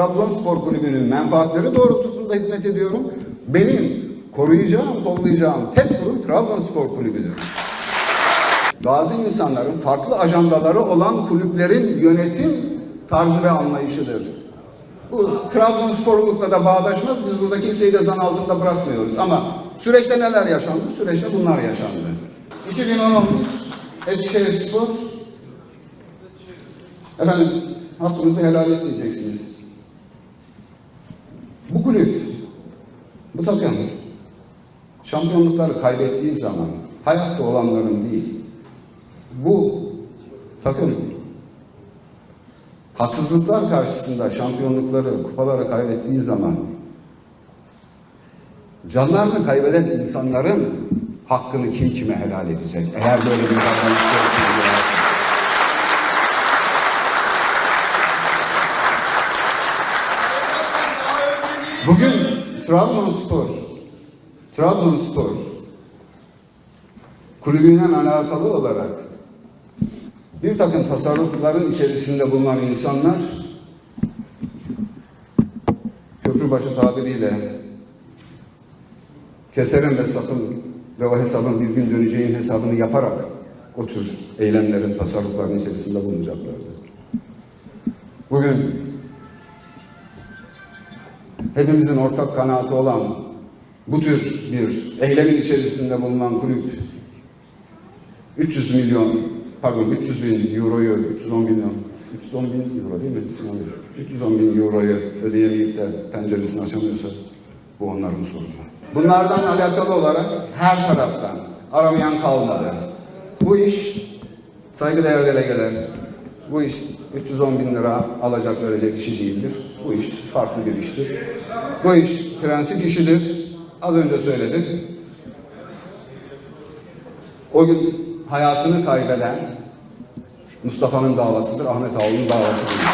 Trabzonspor Kulübü'nün menfaatleri doğrultusunda hizmet ediyorum. Benim koruyacağım, kollayacağım tek kurum Trabzonspor Kulübü'dür. Bazı insanların farklı ajandaları olan kulüplerin yönetim tarzı ve anlayışıdır. Bu Trabzonsporlulukla da bağdaşmaz. Biz burada kimseyi de zan altında bırakmıyoruz. Ama süreçte neler yaşandı? Süreçte bunlar yaşandı. 2010 Eskişehir Spor Efendim hakkınızı helal etmeyeceksiniz. Kulüp, takım şampiyonlukları kaybettiği zaman hayatta olanların değil, bu takım haksızlıklar karşısında şampiyonlukları, kupaları kaybettiği zaman canlarını kaybeden insanların hakkını kim kime helal edecek? Eğer böyle bir davranış Bugün Trabzonspor, Trabzonspor kulübüyle alakalı olarak bir takım tasarrufların içerisinde bulunan insanlar köprübaşı tabiriyle keserim ve sakın ve o hesabın bir gün döneceğin hesabını yaparak o tür eylemlerin tasarrufların içerisinde bulunacaklardır. Bugün hepimizin ortak kanaati olan bu tür bir eylemin içerisinde bulunan kulüp 300 milyon pardon 300 bin euroyu 310 milyon 310 bin euro değil mi Sinan Bey? 310 bin euroyu ödeyemeyip de penceresini açamıyorsa bu onların sorunu. Bunlardan alakalı olarak her taraftan aramayan kalmadı. Bu iş saygıdeğer delegeler bu iş 310 bin lira alacak verecek işi değildir. Bu iş farklı bir iştir. Bu iş prensip işidir. Az önce söyledik. O gün hayatını kaybeden Mustafa'nın davasıdır, Ahmet Ağol'un davası değil.